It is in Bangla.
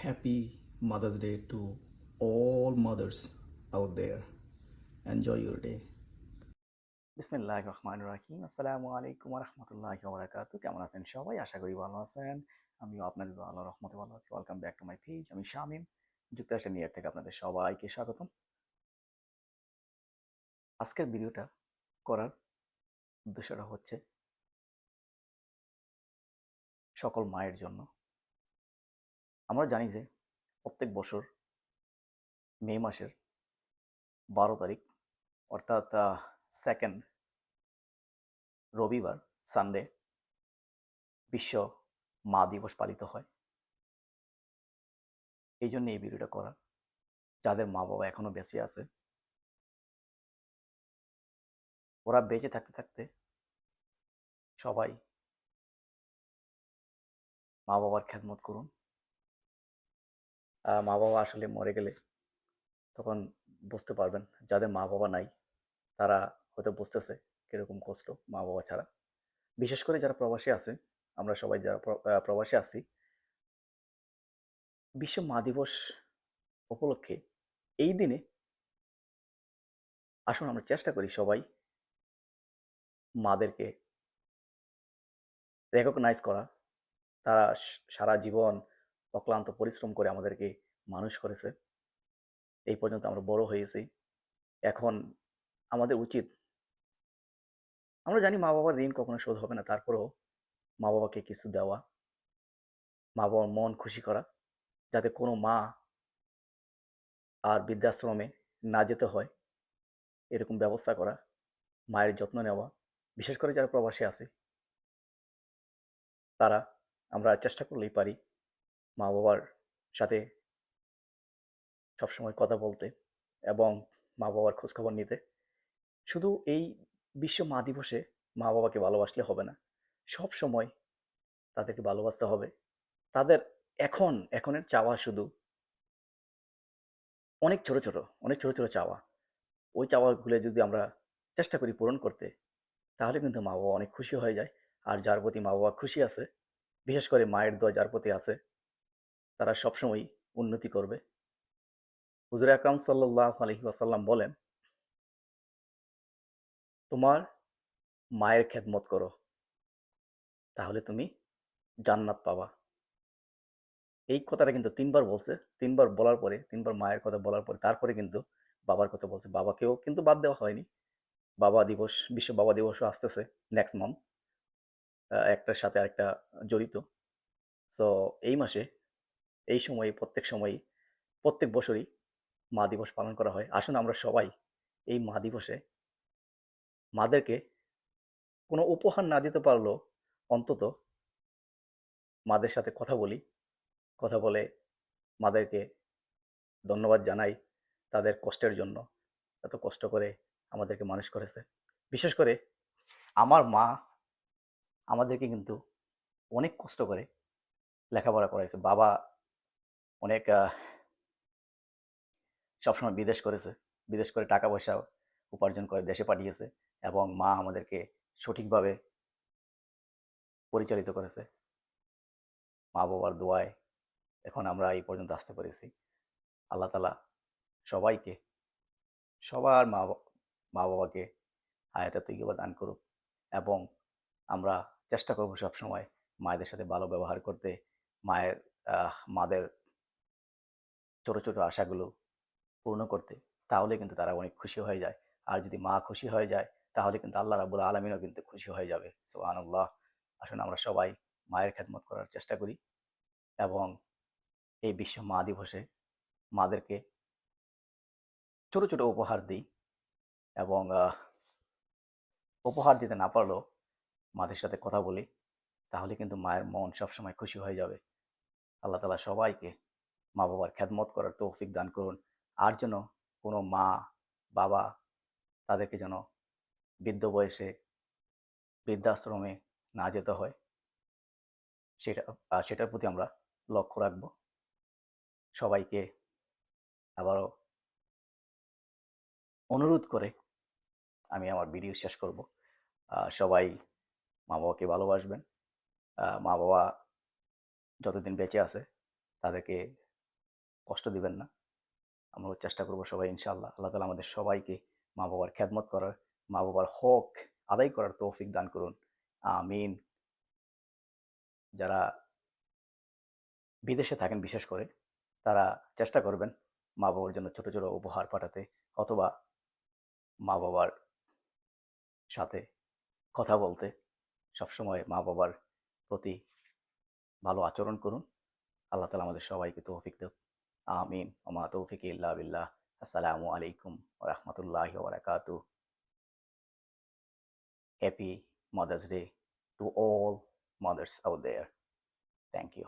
Happy Mother's Day to all mothers out there. Enjoy your day. বিসমিল্লাহ রহমান রাহিম আসসালামু আলাইকুম রহমতুল্লাহ বারাকাতু কেমন আছেন সবাই? আশা করি ভালো আছেন। আমিও আপনাদের আল্লাহ রহমতে ভালো আছি। Welcome back to my page আমি শামিম, যুক্তরাষ্ট্রের নিয়ার থেকে আপনাদের সবাইকে স্বাগতম। আজকের ভিডিওটা করার উদ্দেশ্যটা হচ্ছে সকল মায়ের জন্য আমরা জানি যে প্রত্যেক বছর মে মাসের বারো তারিখ, অর্থাৎ সেকেন্ড রবিবার সানডে বিশ্ব মা দিবস পালিত হয়। এই জন্য এই ভিডিওটা করা। যাদের মা বাবা এখনও বেঁচে আছে, ওরা বেঁচে থাকতে থাকতে সবাই মা বাবার খেদমত করুন। মা বাবা আসলে মরে গেলে তখন বুঝতে পারবেন যাদের মা বাবা নাই, তারা হয়তো বুঝতেছে কীরকম কষ্ট মা বাবা ছাড়া। বিশেষ করে যারা প্রবাসী আছে, আমরা সবাই যারা প্রবাসী আছি, বিশ্ব মা দিবস উপলক্ষে এই দিনে আসুন আমরা চেষ্টা করি সবাই মাদেরকে রেকগনাইজ করা। তারা সারা জীবন অক্লান্ত পরিশ্রম করে আমাদেরকে মানুষ করেছে। এই পর্যন্ত আমরা বড় হয়েছি। এখন আমাদের উচিত আমরা জানি মা বাবার ঋণ কখনো শোধ হবে না, তারপরেও মা বাবাকে কিছু দেওয়া। মা বাবার মন খুশি করা, যাতে কোনো মা আর বৃদ্ধাশ্রমে না যেতে হয়, এরকম ব্যবস্থা করা, মায়ের যত্ন নেওয়া, বিশেষ করে যারা প্রবাসী আছে, তারা আমরা চেষ্টা করলেই পারি। মা বাবার সাথে সবসময় কথা বলতে এবং মা বাবার খোঁজখবর নিতে। শুধু এই বিশ্ব মা দিবসে মা বাবাকে ভালোবাসলে হবে না সব সময় তাদেরকে ভালোবাসতে হবে। তাদের এখন, এখনের চাওয়া শুধু অনেক ছোট ছোট, অনেক ছোট ছোট চাওয়া। ওই চাওয়াগুলো যদি আমরা চেষ্টা করি পূরণ করতে, তাহলে কিন্তু মা বাবা অনেক খুশি হয়ে যায়। আর যার প্রতি মা বাবা খুশি আছে, বিশেষ করে মায়ের দোয়া যার প্রতি আছে তারা সবসময় উন্নতি করবে। হুজুর আকরাম সাল্লাহ আলহি আসাল্লাম বলেন, তোমার মায়ের খেদমত করো, তাহলে তুমি জান্নাত পাবা। এই কথাটা কিন্তু তিনবার বলছে। তিনবার বলার পরে, তিনবার মায়ের কথা বলার পরে, তারপরে কিন্তু বাবার কথা বলছে। বাবাকেও কিন্তু বাদ দেওয়া হয়নি। বাবা দিবস, বিশ্ব বাবা দিবসও আসতেছে নেক্সট মান্থ একটার সাথে আরেকটা জড়িত। সো এই মাসে এই সময়ে, প্রত্যেক সময়ই প্রত্যেক বছরই মা দিবস পালন করা হয়। আসুন আমরা সবাই এই মা দিবসে মাদেরকে কোনো উপহার না দিতে পারলেও অন্তত মাদের সাথে কথা বলি, কথা বলে মাদেরকে ধন্যবাদ জানাই তাদের কষ্টের জন্য। এত কষ্ট করে আমাদেরকে মানুষ করেছে। বিশেষ করে আমার মা আমাদেরকে কিন্তু অনেক কষ্ট করে লেখাপড়া করাইছে। বাবা অনেক সবসময় বিদেশ করেছে। বিদেশ করে টাকা পয়সা উপার্জন করে দেশে পাঠিয়েছে এবং মা আমাদেরকে সঠিকভাবে পরিচালিত করেছে। মা বাবার দোয়ায় এখন আমরা এই পর্যন্ত আসতে পেরেছি। আল্লাহ তালা সবাইকে, সবার মা মা বাবাকে হায়াতে তৈবা দান করুক এবং আমরা চেষ্টা করব সবসময় মায়েদের সাথে ভালো ব্যবহার করতে, মায়ের মাদের ছোট ছোট আশাগুলো পূর্ণ করতে, তাহলে কিন্তু তারা অনেক খুশি হয়ে যায়। আর যদি মা খুশি হয়ে যায়, তাহলে কিন্তু আল্লাহ রাবুল আলমিনও কিন্তু খুশি হয়ে যাবে। সোহান আল্লাহ আসুন আমরা সবাই মায়ের খেদমত করার চেষ্টা করি এবং এই বিশ্ব মা দিবসে মাদেরকে ছোট ছোট উপহার দিই এবং উপহার দিতে না পারলেও মাদের সাথে কথা বলি, তাহলে কিন্তু মায়ের মন সবসময় খুশি হয়ে যাবে। আল্লাহ তালা সবাইকে মা বাবার খেদমত করার তৌফিক দান করুন। আর যেন কোনো মা, বাবা তাদেরকে যেন বৃদ্ধ বয়সে বৃদ্ধাশ্রমে না যেতে হয়, সেটা সেটার প্রতি আমরা লক্ষ্য রাখব। সবাইকে আবারও অনুরোধ করে আমি আমার ভিডিও শেষ করব। সবাই মা বাবাকে ভালোবাসবেন। মা বাবা যতদিন বেঁচে আছে তাদেরকে কষ্ট দিবেন না। আমরা চেষ্টা করব সবাই, ইনশাআল্লাহ। আল্লাহ তালা আমাদের সবাইকে মা বাবার খ্যাদমত করার মা বাবার হক আদায় করার তৌফিক দান করুন। আমিন। যারা বিদেশে থাকেন, বিশেষ করে, তারা চেষ্টা করবেন মা বাবার জন্য ছোট ছোট উপহার পাঠাতে অথবা মা বাবার সাথে কথা বলতে। সবসময় মা বাবার প্রতি ভালো আচরণ করুন। আল্লাহ তালা আমাদের সবাইকে তৌফিক দেব আমিন ওমা তৌফিক ইল্লা বিল্লাহ আসসালামু আলাইকুম রহমতুল্লাহ বারাকাতু happy mothers day to all mothers out there. Thank you.